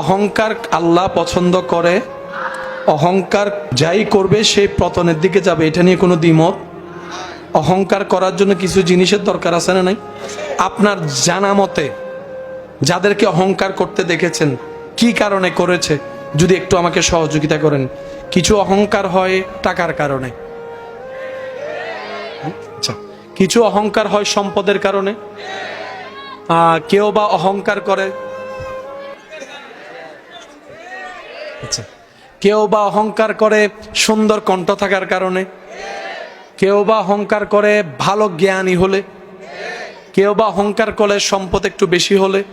অহংকার আল্লাহ পছন্দ করে, অহংকার যাই করবে সে পতনের দিকে যাবে, এটা নিয়ে কোনো দ্বিমত। অহংকার করার জন্য কিছু জিনিসের দরকার আছে না নাই? আপনার জানা মতে যাদেরকে অহংকার করতে দেখেছেন, কি কারণে করেছে? যদি একটু আমাকে সহযোগিতা করেন। কিছু অহংকার হয় টাকার কারণে। আচ্ছা কিছু অহংকার হয় সম্পদের কারণে। কেউ বা অহংকার করে আচ্ছা। কেউ বা অহংকার করে সুন্দর কণ্ঠ থাকার কারণে। কেউ বা অহংকার করে ভালো জ্ঞানী হলে। কেউ বা অহংকার করে সম্পদ একটু বেশি হলে।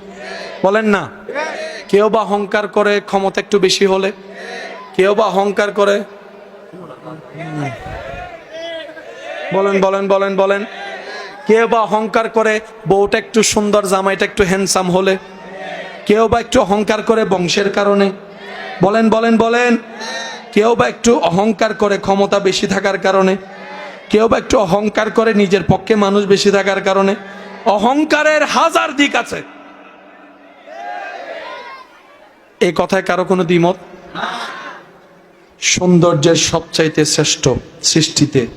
বলেন না। কেউ বা অহংকার করে ক্ষমতা একটু বেশি হলে। কেউ বা অহংকার করে বলেন বলেন বলেন বলেন। কেউ বা অহংকার করে বউটা একটু সুন্দর, জামাইটা একটু হ্যান্ডসাম হলে। কেউ বা একটু অহংকার করে বংশের কারণে। বলেন বলেন বলেন। কেউ বা একটু অহংকার করে ক্ষমতা বেশি থাকার কারণে, কেউ বা একটু অহংকার করে নিজের পক্ষে মানুষ বেশি থাকার কারণে, অহংকারের হাজার দিক আছে। এই কথায় কারও কোনো দ্বিমত? সৌন্দর্যের সবচাইতে শ্রেষ্ঠ সৃষ্টিতে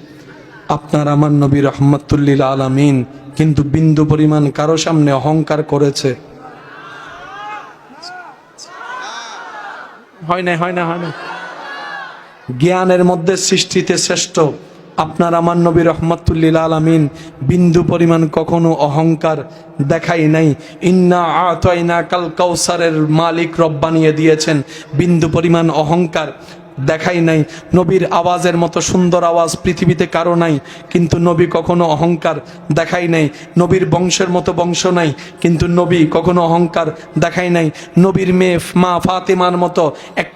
আপনার আমার নবী রহমতুল্লিল আলামিন কিন্তু বিন্দু পরিমাণ কারও সামনে অহংকার করেছে। হয় না হয় না হয় না জ্ঞানের মধ্যে সৃষ্টিতে শ্রেষ্ঠ। আপনার আমার নবী রহমতুল্লিল আলমিন বিন্দু পরিমাণ কখনো অহংকার দেখাই নাই। ইন্না আতয়না কাল কৌসারের মালিক রব বানিয়ে দিয়েছেন। বিন্দু পরিমাণ অহংকার দেখাই নাই। নবীর আওয়াজের মতো সুন্দর আওয়াজ পৃথিবীতে কারও নাই, কিন্তু নবী কখনো অহংকার দেখাই নাই। নবীর বংশের মতো বংশ নাই, কিন্তু নবী কখনো অহংকার দেখাই নাই। নবীর মেয়ে মা ফাতেমার মতো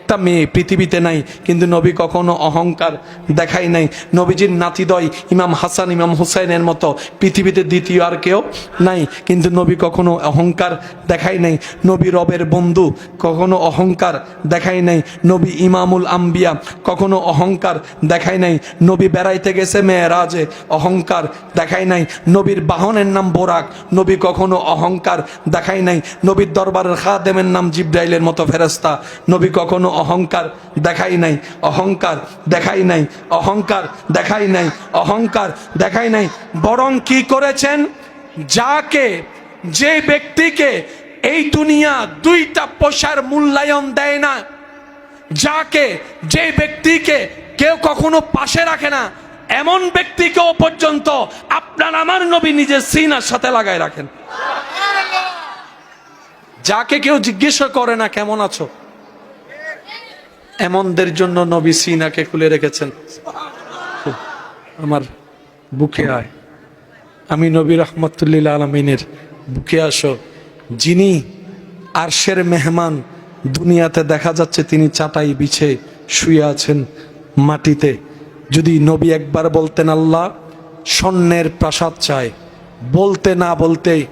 একটা মেয়ে পৃথিবীতে নাই, কিন্তু নবী কখনো অহংকার দেখাই নাই। নবীজির নাতিদয় ইমাম হাসান, ইমাম হুসাইনের মতো পৃথিবীতে দ্বিতীয় আর কেউ নাই, কিন্তু নবী কখনো অহংকার দেখাই নাই। নবী রবের বন্ধু কখনো অহংকার দেখাই নাই। নবী ইমামুল আম্বিয়া কখনো অহংকার দেখাই নাই। নবী বেড়াইতে গেছে মেয়েরাজে, অহংকার দেখাই নাই। নবীর বাহনের নাম বোরাক, নবী কখনো অহংকার দেখাই নাই। নবীর দরবারের খাদেমের নাম জিব্রাইলের মতো ফেরেস্তা নবী কখনো অহংকার দেখাই নাই, অহংকার দেখাই নাই, অহংকার দেখাই নাই, অহংকার দেখাই নাই। বরং কি করেছেন? যাকে, যে ব্যক্তিকে এই দুনিয়া দুইটা পয়সার মূল্যায়ন দেয় না, যাকে, যে ব্যক্তিকে কেউ কখনো পাশে রাখে না, এমন ব্যক্তিকেও পর্যন্ত আপনার আমার নবী নিজের সিনার সাথে লাগায় রাখেন। যাকে কেউ জিজ্ঞেস করে না, কেমন আছো? এমনদের জন্য নবী সিনাকে খুলে রেখেছেন। আমার বুকে আয়। আমি নবী রহমতুল্লিল আলমিনের বুকে আসো। যিনি আরশের মেহমান, দুনিয়াতে দেখা যাচ্ছে তিনি চাটাই বিছে শুয়ে আছেন মাটিতে। যদি নবী একবার বলতেন, আল্লাহ, স্বর্ণের প্রাসাদ চায় বলতে না বলতে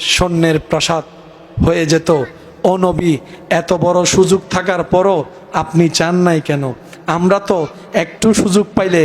স্বর্ণের প্রাসাদ হয়ে যেত। ও নবী, এত বড় সুযোগ থাকার পরও আপনি চান নাই কেন? আমরা তো একটু সুযোগ পাইলে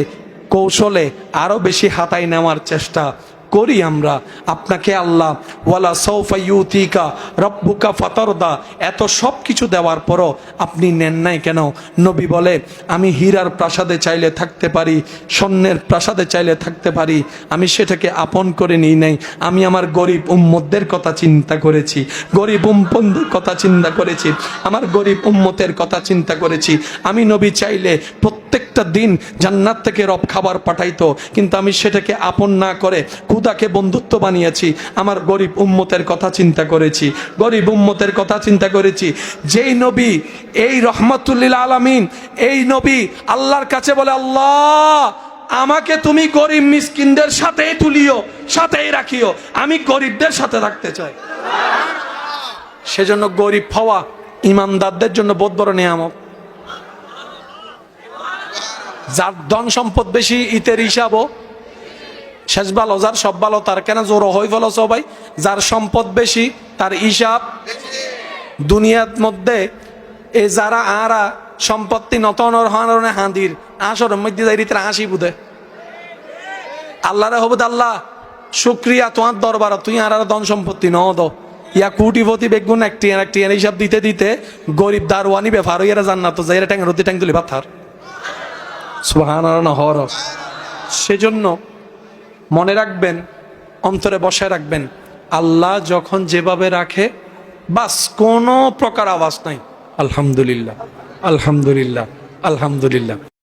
কৌশলে আরও বেশি হাতায় নেওয়ার চেষ্টা করি আমরা। আপনাকে আল্লাহ, ওয়ালা সৌফা ইউতিকা রব্বুকা ফাতরদা। এত সব কিছু দেওয়ার পরও আপনি নেন নাই কেন? নবী বলে, আমি হীরার প্রাসাদে চাইলে থাকতে পারি, স্বর্ণের প্রাসাদে চাইলে থাকতে পারি। আমি সেটাকে আপন করে নিই নাই। আমি আমার গরিব উম্মদের কথা চিন্তা করেছি। গরিব উম্মদের কথা চিন্তা করেছি। আমার গরিব উম্মতের কথা চিন্তা করেছি। আমি নবী চাইলে প্রত্যেকটা দিন জান্নাত থেকে রব খাবার পাঠাইতো। কিন্তু আমি সেটাকে আপন না করে খুদাকে বন্ধুত্ব বানিয়েছি। আমার গরিব উম্মতের কথা চিন্তা করেছি। গরিব উম্মতের কথা চিন্তা করেছি। যেই নবী, এই রহমতুল্লিল আলামিন, এই নবী আল্লাহর কাছে বলে, আল্লাহ, আমাকে তুমি গরিব মিসকিনদের সাথেই তুলিও, সাথেই রাখিও। আমি গরিবদের সাথে থাকতে চাই। সেজন্য গরিব হওয়া ইমানদারদের জন্য বোধ বড় নিয়ামক যার ধন সম্পদ বেশি, ইতের হিসাবও শেষ ভালো, যার সব ভালো তার কেন জোর হই ফেলো সবাই যার সম্পদ বেশি, তার হিসাব। দুনিয়ার মধ্যে এ যারা আরা সম্পত্তি নতনর হনরনে হাঁদির আসর মধ্যে যাই রীতির হাসি বুধে। আল্লাহরে হবুদ আল্লাহ, শুক্রিয়া তোমার দরবার, তুই আর আর ধন সম্পত্তি ন দ ইয়া কুটিপতি বেগুন একটি একটি হিসাব দিতে দিতে গরিব দারওয়ানি বেফার হইয়ারা জান্নাত যাইরা ট্যাং রতি ট্যাং তুলি ভাবতার সুহান সেজন্য মনে রাখবেন, অন্তরে বসায় রাখবেন, আল্লাহ যখন যেভাবে রাখে, বাস কোনো প্রকার আওয়াজ নাই। আলহামদুলিল্লাহ আলহামদুলিল্লাহ আলহামদুলিল্লাহ।